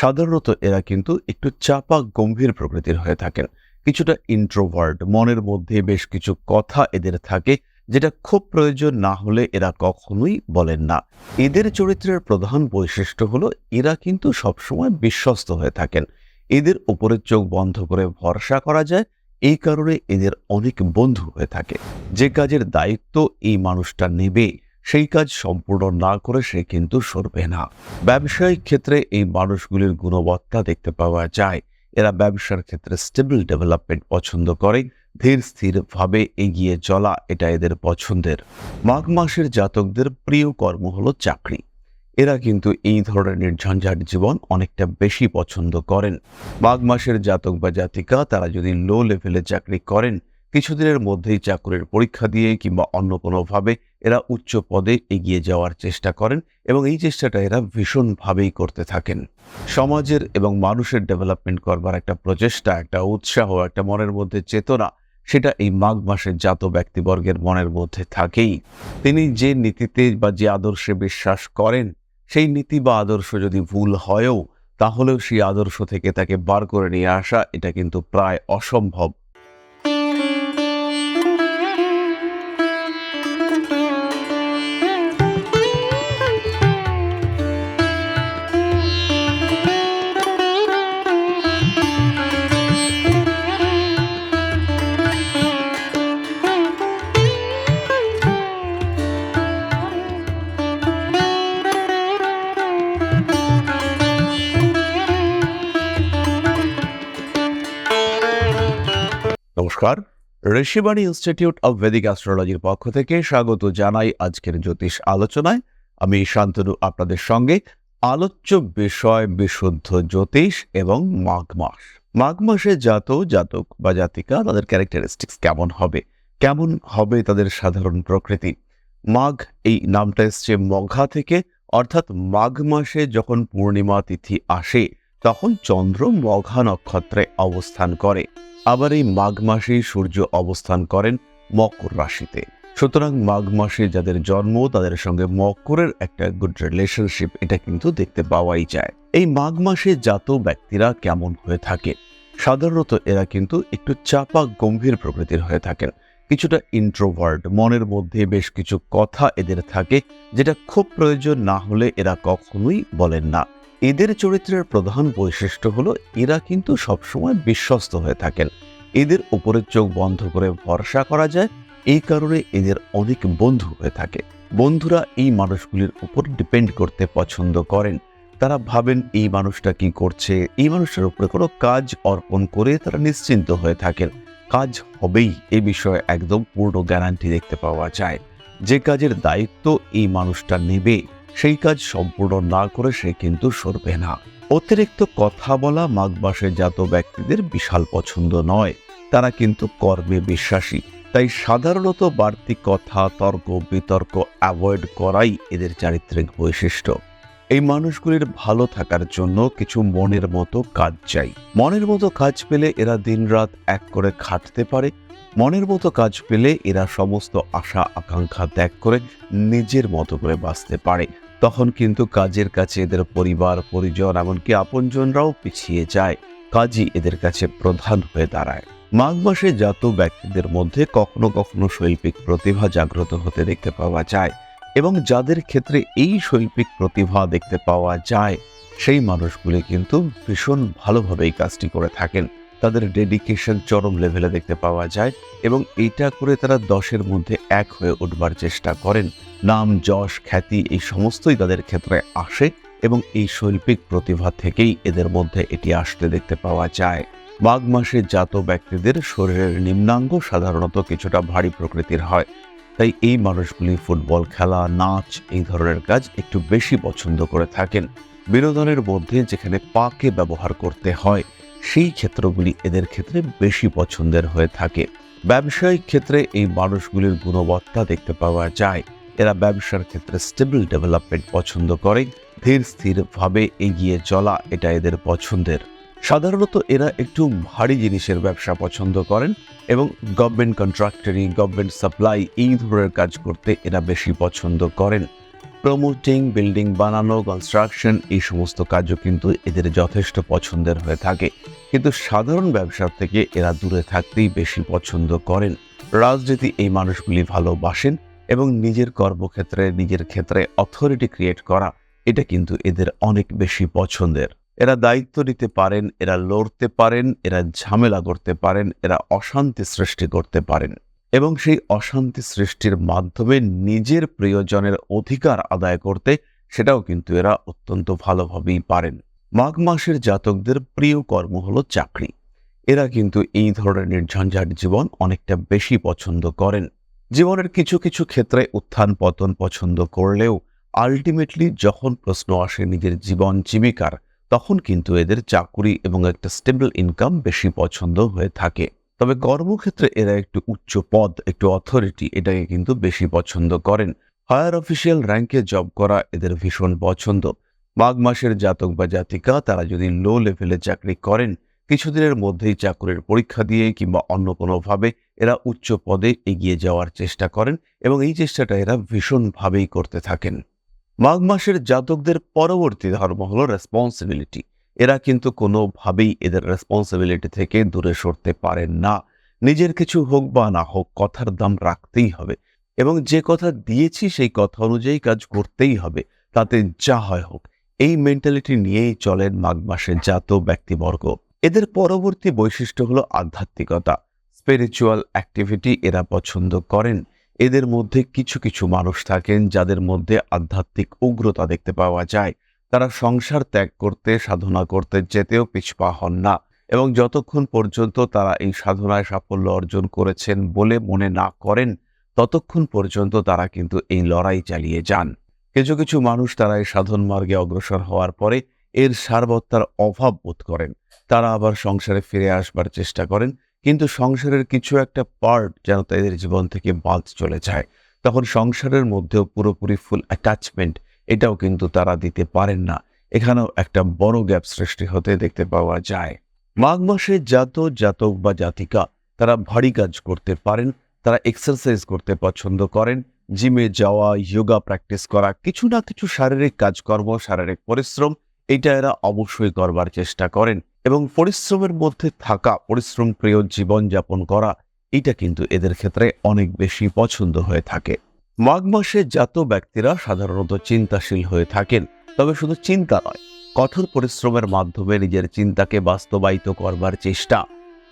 সাধারণত এরা কিন্তু একটু চাপা, গম্ভীর প্রকৃতির হয়ে থাকেন। কিছুটা ইন্ট্রোভার্ট মনের মধ্যে বেশ কিছু কথা এদের থাকে, যেটা খুব প্রয়োজন না হলে এরা কখনোই বলেন না। এদের চরিত্রের প্রধান বৈশিষ্ট্য হলো এরা কিন্তু সবসময় বিশ্বস্ত হয়ে থাকেন। এদের উপরে চোখ বন্ধ করে ভরসা করা যায়, এই কারণে এদের অনেক বন্ধু হয়ে থাকে। যে কাজের দায়িত্ব এই মানুষটা নেবে সেই কাজ সম্পূর্ণ না করে সে কিন্তু সরবে না। ব্যবসায়িক ক্ষেত্রে এই মানুষগুলির গুণবত্তা দেখতে পাওয়া যায়। এরা ব্যবসার ক্ষেত্রে স্টেবল ডেভেলপমেন্ট পছন্দ করে, ধীর স্থিরভাবে এগিয়ে চলা এটা এদের পছন্দের। মাঘ মাসের জাতকদের প্রিয় কর্ম হলো চাকরি। এরা কিন্তু এই ধরনের নির্ঝঞ্ঝাট জীবন অনেকটা বেশি পছন্দ করেন। মাঘ মাসের জাতক বা জাতিকা তারা যদি লো লেভেলে চাকরি করেন কিছুদিনের মধ্যেই চাকরির পরীক্ষা দিয়ে কিংবা অন্য কোনোভাবে এরা উচ্চ পদে এগিয়ে যাওয়ার চেষ্টা করেন এবং এই চেষ্টাটা এরা ভীষণভাবেই করতে থাকেন। সমাজের এবং মানুষের ডেভেলপমেন্ট করবার একটা প্রচেষ্টা, একটা উৎসাহ, একটা মনের মধ্যে চেতনা, সেটা এই মাঘ মাসের জাত ব্যক্তিবর্গের মনের মধ্যে থাকেই। তিনি যে নীতিতে বা যে আদর্শে বিশ্বাস করেন, সেই নীতি বা আদর্শ যদি ভুল হয়ও, তাহলেও সেই আদর্শ থেকে তাকে বার করে নিয়ে আসা, এটা কিন্তু প্রায় অসম্ভব। নমস্কার। ঋষিবাণী ইনস্টিটিউট অব ভেদিক অ্যাস্ট্রোলজির পক্ষ থেকে স্বাগত জানাই আজকের জ্যোতিষ আলোচনায়। আমি শান্তনু, আপনাদের সঙ্গে আলোচ্য বিষয় বিশুদ্ধ জ্যোতিষ এবং মাঘ মাস। মাঘ মাসে জাত জাতক বা জাতিকা, তাদের ক্যারেক্টারিস্টিক্স কেমন হবে? কেমন হবে তাদের সাধারণ প্রকৃতি? মাঘ এই নামটা এসছে মঘা থেকে, অর্থাৎ মাঘ মাসে যখন পূর্ণিমা তিথি আসে তখন চন্দ্র মঘা নক্ষত্রে অবস্থান করে। আবার এই মাঘ মাসেই সূর্য অবস্থান করেন মকর রাশিতে। সুতরাং মাঘ মাসে যাদের জন্ম, তাদের সঙ্গে মকরের একটা গুড রিলেশনশিপ এটা কিন্তু দেখতে পাওয়াই যায়। এই মাঘ মাসে জাত ব্যক্তিরা কেমন হয়ে থাকে? সাধারণত এরা কিন্তু একটু চাপা, গম্ভীর প্রকৃতির হয়ে থাকেন। কিছুটা ইন্ট্রোভার্ট মনের মধ্যে বেশ কিছু কথা এদের থাকে, যেটা খুব প্রয়োজন না হলে এরা কখনোই বলেন না। এদের চরিত্রের প্রধান বৈশিষ্ট্য হলো এরা কিন্তু সবসময় বিশ্বস্ত হয়ে থাকেন। এদের উপরের চোখ বন্ধ করে ভরসা করা যায়, এই কারণে এদের অনেক বন্ধু হয়ে থাকে। বন্ধুরা এই মানুষগুলির উপর ডিপেন্ড করতে পছন্দ করেন। তারা ভাবেন, এই মানুষটা কি করছে? এই মানুষটার উপরে কোনো কাজ অর্পণ করে তারা নিশ্চিন্ত হয়ে থাকেন। কাজ হবেই, এ বিষয়ে একদম পূর্ণ গ্যারান্টি দেখতে পাওয়া যায়। যে কাজের দায়িত্ব এই মানুষটা নেবে। সেই কাজ সম্পূর্ণ না করে সে কিন্তু সরবে না। অতিরিক্ত কথা বলা মাঘ মাসে জাত ব্যক্তিদের বিশাল পছন্দ নয়। তারা কিন্তু কর্মে বিশ্বাসী। তাই সাধারণত বাড়তি কথা, তর্ক, বিতর্ক অ্যাভয়েড করাই এদের চারিত্রিক বৈশিষ্ট্য। এই মানুষগুলির ভালো থাকার জন্য কিছু মনের মতো কাজ চাই। মনের মতো কাজ পেলে এরা দিনরাত এক করে খাটতে পারে। মনের মতো কাজ পেলে এরা সমস্ত আশা আকাঙ্ক্ষা ত্যাগ করে নিজের মতো করে বাঁচতে পারে। তখন কিন্তু কাজের কাছে এদের পরিবার, পরিজন, এমনকি আপনজনরাও পিছিয়ে যায়। কাজই এদের কাছে প্রধান হয়ে দাঁড়ায়। মাঘ মাসে জাত ব্যক্তিদের মধ্যে কখনো কখনো শৈল্পিক প্রতিভা জাগ্রত হতে দেখতে পাওয়া যায় এবং যাদের ক্ষেত্রে এই শৈল্পিক প্রতিভা দেখতে পাওয়া যায়, সেই মানুষগুলি কিন্তু ভীষণ ভালোভাবে এই কাজটি করে থাকেন। তাদের ডেডিকেশন চরম লেভেলে দেখতে পাওয়া যায় এবং এটা করে তারা দশের মধ্যে এক হয়ে উঠবার চেষ্টা করেন। নাম, যশ, খ্যাতি এই সমস্তই তাদের ক্ষেত্রে আসে এবং এই শৈল্পিক প্রতিভা থেকেই এদের মধ্যে এটি আসতে দেখতে পাওয়া যায়। মাঘ মাসে জাত ব্যক্তিদের শরীরের নিম্নাঙ্গ সাধারণত কিছুটা ভারী প্রকৃতির হয়। তাই এই মানুষগুলি ফুটবল খেলা, নাচ এই ধরনের কাজ একটু বেশি পছন্দ করে থাকেন। বিনোদনের মধ্যে যেখানে পাকে ব্যবহার করতে হয়, সেই ক্ষেত্রগুলি এদের ক্ষেত্রে বেশি পছন্দের হয়ে থাকে। ব্যবসায়িক ক্ষেত্রে এই মানুষগুলির গুণবত্তা দেখতে পাওয়া যায়। এরা ব্যবসার ক্ষেত্রে স্টেবল ডেভেলপমেন্ট পছন্দ করে, ধীর স্থিরভাবে এগিয়ে চলা এটা এদের পছন্দের। সাধারণত এরা একটু ভারী জিনিসের ব্যবসা পছন্দ করেন এবং গভর্নমেন্ট কন্ট্রাক্টরি গভর্নমেন্ট সাপ্লাই এই ধরনের কাজ করতে এরা বেশি পছন্দ করেন। প্রমোটিং বিল্ডিং বানানো কনস্ট্রাকশন এই সমস্ত কাজও কিন্তু এদের যথেষ্ট পছন্দের হয়ে থাকে। কিন্তু সাধারণ ব্যবসার থেকে এরা দূরে থাকতেই বেশি পছন্দ করেন। রাজনীতি এই মানুষগুলি ভালোবাসেন এবং নিজের কর্মক্ষেত্রে, নিজের ক্ষেত্রে অথরিটি ক্রিয়েট করা, এটা কিন্তু এদের অনেক বেশি পছন্দের। এরা দায়িত্ব নিতে পারেন, এরা লড়তে পারেন, এরা ঝামেলা করতে পারেন, এরা অশান্তি সৃষ্টি করতে পারেন। এবং সেই অশান্তি সৃষ্টির মাধ্যমে নিজের প্রিয়জনের অধিকার আদায় করতে, সেটাও কিন্তু এরা অত্যন্ত ভালোভাবেই পারেন। মাঘ মাসের জাতকদের প্রিয় কর্ম হলো চাকরি। এরা কিন্তু এই ধরনের নির্ঝঞ্ঝাট জীবন অনেকটা বেশি পছন্দ করেন। জীবনের কিছু কিছু ক্ষেত্রে উত্থান পতন পছন্দ করলেও আলটিমেটলি যখন প্রশ্ন আসে নিজের জীবন জীবিকার, তখন কিন্তু এদের চাকুরি এবং একটা স্টেবল ইনকাম বেশি পছন্দ হয়ে থাকে। তবে কর্মক্ষেত্রে এরা একটু উচ্চ পদ, একটু অথরিটি এটাকে কিন্তু বেশি পছন্দ করেন। হায়ার অফিসিয়াল র্যাঙ্কে জব করা এদের ভীষণ পছন্দ। মাঘ মাসের জাতক বা জাতিকা তারা যদি লো লেভেলে চাকরি করেন, কিছুদিনের মধ্যেই চাকরির পরীক্ষা দিয়ে কিংবা অন্য কোনোভাবে এরা উচ্চ পদে এগিয়ে যাওয়ার চেষ্টা করেন এবং এই চেষ্টাটা এরা ভীষণভাবেই করতে থাকেন। মাঘ মাসের জাতকদের পরবর্তী ধর্ম হলো রেসপন্সিবিলিটি এরা কিন্তু কোনোভাবেই এদের রেসপন্সিবিলিটি থেকে দূরে সরতে পারেন না। নিজের কিছু হোক বা না হোক, কথার দাম রাখতেই হবে এবং যে কথা দিয়েছি সেই কথা অনুযায়ী কাজ করতেই হবে, তাতে যা হয় হোক। এই মেন্টালিটি নিয়েই চলেন মাঘ মাসের জাত ব্যক্তিবর্গ। এদের পরবর্তী বৈশিষ্ট্য হলো আধ্যাত্মিকতা। স্পিরিচুয়াল অ্যাক্টিভিটি এরা পছন্দ করেন। এদের মধ্যে কিছু কিছু মানুষ থাকেন যাদের মধ্যে আধ্যাত্মিক উগ্রতা দেখতে পাওয়া যায়। তারা সংসার ত্যাগ করতে, সাধনা করতে যেতেও পিছপা হন না এবং যতক্ষণ পর্যন্ত তারা এই সাধনায় সাফল্য অর্জন করেছেন বলে মনে না করেন, ততক্ষণ পর্যন্ত তারা কিন্তু এই লড়াই চালিয়ে যান। কিছু কিছু মানুষ তারা এই সাধন মার্গে অগ্রসর হওয়ার পরে এর সারবত্তার অভাব বোধ করেন। তারা আবার সংসারে ফিরে আসবার চেষ্টা করেন। কিন্তু সংসারের কিছু একটা পার্ট যেন তাদের জীবন থেকে বাদ চলে যায়। তখন সংসারের মধ্যেও পুরোপুরি ফুল অ্যাটাচমেন্ট এটাও কিন্তু তারা দিতে পারেন না। এখানেও একটা বড় গ্যাপ সৃষ্টি হতে দেখতে পাওয়া যায়। মাঘ মাসে জাত, জাতক বা জাতিকা তারা ভারী কাজ করতে পারেন, তারা এক্সারসাইজ করতে পছন্দ করেন জিমে যাওয়া যোগা প্র্যাকটিস করা, কিছু না কিছু শারীরিক কাজকর্ম, শারীরিক পরিশ্রম এটা এরা অবশ্যই করবার চেষ্টা করেন এবং পরিশ্রমের মধ্যে থাকা পরিশ্রম প্রিয় জীবন যাপন করা, এটা কিন্তু এদের ক্ষেত্রে অনেক বেশি পছন্দ হয়ে থাকে। মাঘ মাসে জাত ব্যক্তিরা সাধারণত চিন্তাশীল হয়ে থাকেন, তবে শুধু চিন্তা নয়, কঠোর পরিশ্রমের মাধ্যমে নিজের চিন্তাকে বাস্তবায়িত করবার চেষ্টা,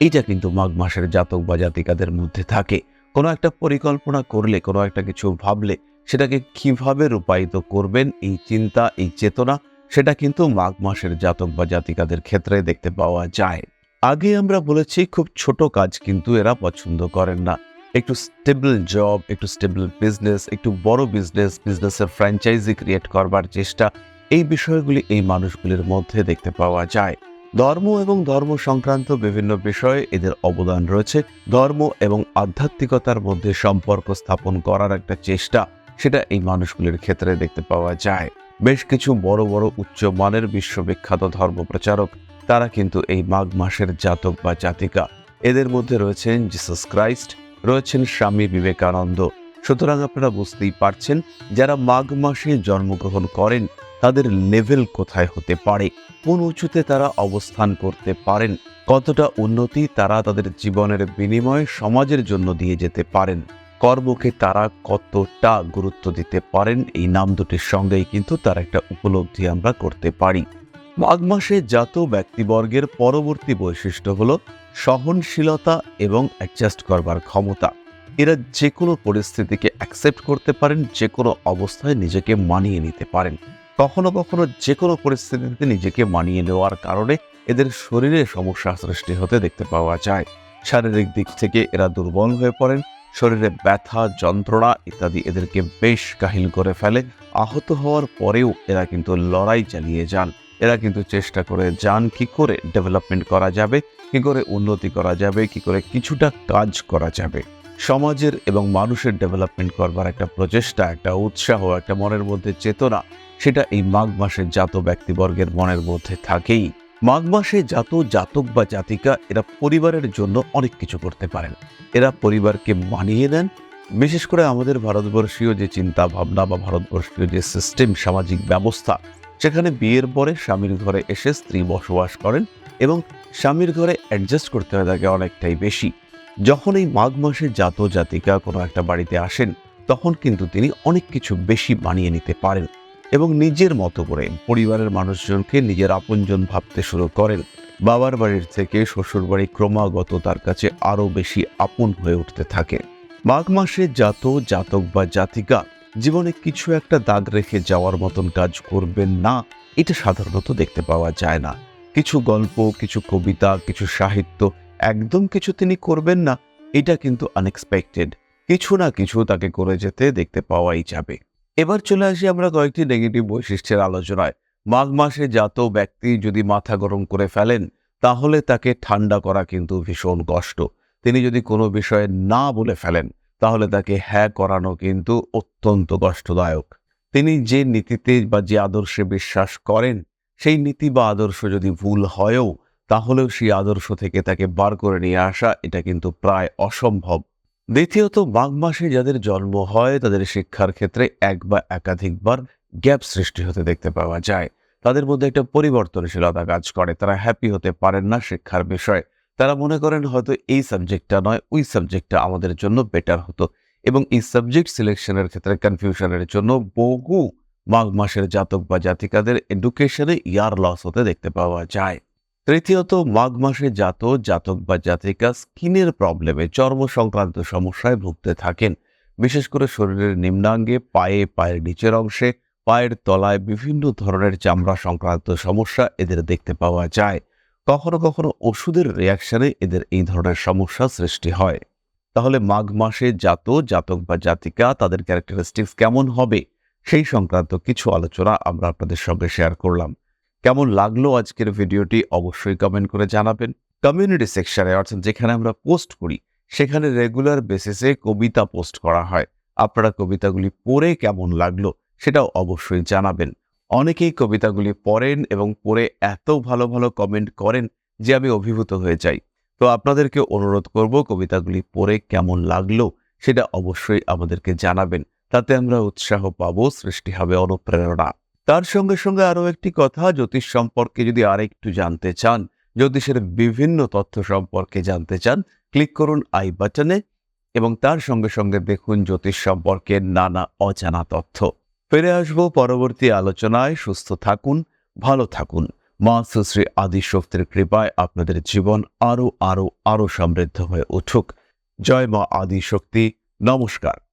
এটা কিন্তু মাঘ মাসের জাতক বা জাতিকাদের মধ্যে থাকে। কোনো একটা পরিকল্পনা করলে, কোনো একটা কিছু ভাবলে, সেটাকে কীভাবে রূপায়িত করবেন, এই চিন্তা, এই চেতনা সেটা কিন্তু মাঘ মাসের জাতক বা জাতিকাদের ক্ষেত্রে দেখতে পাওয়া যায়। আগে আমরা বলেছি, খুব ছোট কাজ কিন্তু এরা পছন্দ করেন না। একটু স্টেবল জব একটু স্টেবল বিজনেস একটু বড় বিজনেস বিজনেসের ফ্র্যাঞ্চাইজি ক্রিয়েট করবার চেষ্টা, এই বিষয়গুলি এই মানুষগুলির মধ্যে দেখতে পাওয়া যায়। ধর্ম এবং ধর্ম সংক্রান্ত বিভিন্ন বিষয়ে এদের অবদান রয়েছে। ধর্ম এবং আধ্যাত্মিকতার মধ্যে সম্পর্ক স্থাপন করার একটা চেষ্টা, সেটা এই মানুষগুলির ক্ষেত্রে দেখতে পাওয়া যায়। বেশ কিছু বড় বড় উচ্চ মানের বিশ্ববিখ্যাত ধর্ম প্রচারক তারা কিন্তু এই মাঘ মাসের জাতক বা জাতিকা। এদের মধ্যে রয়েছেন জিসাস ক্রাইস্ট রয়েছেন স্বামী বিবেকানন্দ। সুতরাং আপনারা বুঝতেই পারছেন, যারা মাঘ মাসে জন্মগ্রহণ করেন, তাদের লেভেল কোথায় হতে পারে? কোন উঁচুতে তারা অবস্থান করতে পারেন? কতটা উন্নতি তারা তাদের জীবনের বিনিময়ে সমাজের জন্য দিয়ে যেতে পারেন? কর্মকে তারা কতটা গুরুত্ব দিতে পারেন, এই নাম দুটির সঙ্গেই কিন্তু তার একটা উপলব্ধি আমরা করতে পারি। মাঘ মাসে জাত ব্যক্তিবর্গের পরবর্তী বৈশিষ্ট্য হল সহনশীলতা এবং অ্যাডজাস্ট করবার ক্ষমতা। এরা যে কোনো পরিস্থিতিকে অ্যাকসেপ্ট করতে পারেন যে কোনো অবস্থায় নিজেকে মানিয়ে নিতে পারেন। কখনো কখনো যে কোনো পরিস্থিতিতে নিজেকে মানিয়ে নেওয়ার কারণে এদের শরীরে সমস্যা সৃষ্টি হতে দেখতে পাওয়া যায়। শারীরিক দিক থেকে এরা দুর্বল হয়ে পড়েন শরীরে ব্যথা, যন্ত্রণা ইত্যাদি এদেরকে বেশ কাহিল করে ফেলে। আহত হওয়ার পরেও এরা কিন্তু লড়াই চালিয়ে যান। এরা কিন্তু চেষ্টা করে যান কি করে ডেভেলপমেন্ট করা যাবে, কি করে উন্নতি করা যাবে, কি করে কিছুটা কাজ করা যাবে। সমাজের এবং মানুষের ডেভেলপমেন্ট করবার একটা প্রচেষ্টা, একটা উৎসাহ, একটা মনের মধ্যে চেতনা, সেটা এই মাঘ মাসের জাত ব্যক্তিবর্গের মনের মধ্যে থাকেই। মাঘ মাসে জাত, জাতক বা জাতিকা এরা পরিবারের জন্য অনেক কিছু করতে পারেন। এরা পরিবারকে মানিয়ে নেন। বিশেষ করে আমাদের ভারতবর্ষীয় যে চিন্তা ভাবনা বা ভারতবর্ষীয় যে সিস্টেম সামাজিক ব্যবস্থা, সেখানে বিয়ের পরে স্বামীর ঘরে এসে স্ত্রী বসবাস করেন এবং স্বামীর ঘরে অ্যাডজাস্ট করতে হয় তাকে অনেকটাই বেশি। যখন এই মাঘ মাসে জাত, জাতিকা কোনো একটা বাড়িতে আসেন, তখন কিন্তু তিনি অনেক কিছু বেশি বানিয়ে নিতে পারেন। এবং নিজের মতো করে পরিবারের মানুষজনকে নিজের আপনজন ভাবতে শুরু করেন। বাবার বাড়ির থেকে শ্বশুর বাড়ি ক্রমাগত তার কাছে আরও বেশি আপন হয়ে উঠতে থাকে। মাঘ মাসে জাত জাতক বা জাতিকা জীবনে কিছু একটা দাগ রেখে যাওয়ার মতন কাজ করবেন না, এটা সাধারণত দেখতে পাওয়া যায় না। কিছু গল্প, কিছু কবিতা, কিছু সাহিত্য একদম কিছু তিনি করবেন না, এটা কিন্তু আনএক্সপেক্টেড কিছু না কিছু তাকে করে যেতে দেখতে পাওয়াই যাবে। এবার চলে আসি আমরা কয়েকটি নেগেটিভ বৈশিষ্ট্যের আলোচনায়। মাঘ মাসে জাত ব্যক্তি যদি মাথা গরম করে ফেলেন, তাহলে তাকে ঠান্ডা করা কিন্তু ভীষণ কষ্ট। তিনি যদি কোনো বিষয়ে না বলে ফেলেন, তাহলে তাকে হ্যাঁ করানো কিন্তু অত্যন্ত কষ্টদায়ক। তিনি যে নীতিতে বা যে আদর্শে বিশ্বাস করেন, সেই নীতি বা আদর্শ যদি ভুল হয়ও, তাহলেও সেই আদর্শ থেকে তাকে বার করে নিয়ে আসা, এটা কিন্তু প্রায় অসম্ভব। দ্বিতীয়ত, মাঘ মাসে যাদের জন্ম হয়, তাদের শিক্ষার ক্ষেত্রে এক বা একাধিকবার গ্যাপ সৃষ্টি হতে দেখতে পাওয়া যায়। তাদের মধ্যে একটা পরিবর্তনশীলতা কাজ করে। তারা হ্যাপি হতে পারেন না শিক্ষার বিষয়ে। তারা মনে করেন হয়তো এই সাবজেক্টটা নয়, ওই সাবজেক্টটা আমাদের জন্য বেটার হতো। এবং এই সাবজেক্ট সিলেকশনের ক্ষেত্রে কনফিউশনের জন্য বহু মাঘ মাসের জাতক বা জাতিকাদের এডুকেশনে ইয়ার লস হতে দেখতে পাওয়া যায়। তৃতীয়ত, মাঘ মাসে জাত, জাতক বা জাতিকা স্কিনের প্রবলেমে চর্ম সংক্রান্ত সমস্যায় ভুগতে থাকেন। বিশেষ করে শরীরের নিম্নাঙ্গে, পায়ে, পায়ের নিচের অংশে, পায়ের তলায় বিভিন্ন ধরনের চামড়া সংক্রান্ত সমস্যা এদের দেখতে পাওয়া যায়। কখনো কখনো ওষুধের রিয়াকশনে এদের এই ধরনের সমস্যা সৃষ্টি হয়। তাহলে মাঘ মাসে জাত, জাতক বা জাতিকা তাদের ক্যারেক্টারিস্টিক্স কেমন হবে? সেই সংক্রান্ত কিছু আলোচনা আমরা আপনাদের সঙ্গে শেয়ার করলাম। কেমন লাগল আজকের ভিডিওটি অবশ্যই কমেন্ট করে জানাবেন। কমিউনিটি সেকশনে অর্থাৎ যেখানে আমরা পোস্ট করি, সেখানে রেগুলার বেসিসে কবিতা পোস্ট করা হয়। আপনারা কবিতাগুলি পড়ে কেমন লাগল, সেটাও অবশ্যই জানাবেন। অনেকেই কবিতাগুলি পড়েন এবং পড়ে এত ভালো ভালো কমেন্ট করেন যে আমি অভিভূত হয়ে যাই। তো আপনাদেরকে অনুরোধ করব, কবিতাগুলি পড়ে কেমন লাগল, সেটা অবশ্যই আমাদেরকে জানাবেন। তাতে আমরা উৎসাহ পাবো, সৃষ্টি হবে অনুপ্রেরণা। তার সঙ্গে সঙ্গে আরও একটি কথা, জ্যোতিষ সম্পর্কে যদি আরেকটু জানতে চান, জ্যোতিষের বিভিন্ন তথ্য সম্পর্কে জানতে চান, ক্লিক করুন আই বাটনে এবং তার সঙ্গে সঙ্গে দেখুন জ্যোতিষ সম্পর্কে নানা অজানা তথ্য। ফিরে আসব পরবর্তী আলোচনায়। সুস্থ থাকুন, ভালো থাকুন। মা সুশ্রী আদিশক্তির কৃপায় আপনাদের জীবন আরও আরও আরও সমৃদ্ধ হয়ে উঠুক। জয় মা আদিশক্তি। নমস্কার।